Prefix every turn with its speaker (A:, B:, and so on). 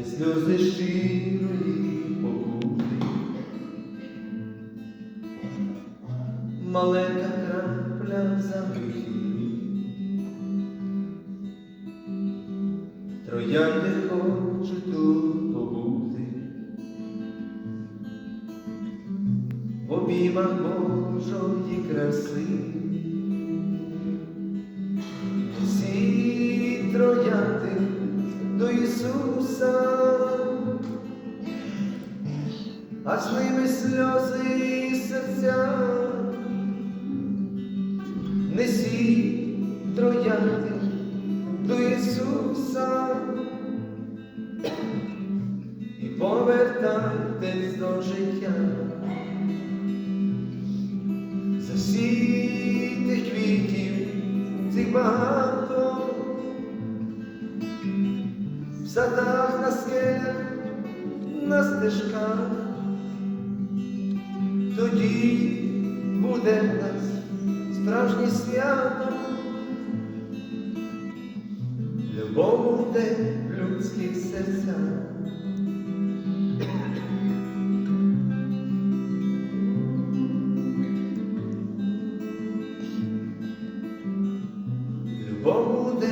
A: Це сльози щирої покути. Маленька крапля за Троянди хочуть тут побути. В обіймах Божої краси. Всі троянди до Ісуса, а з ними сльози і серця. Несі троянди до Ісуса і повертайтесь до життя. Засійте квітів цих багато, в садах на скелях, на стежках, тоді буде в нас справжнє свято, любов буде в людських серцях. Любов буде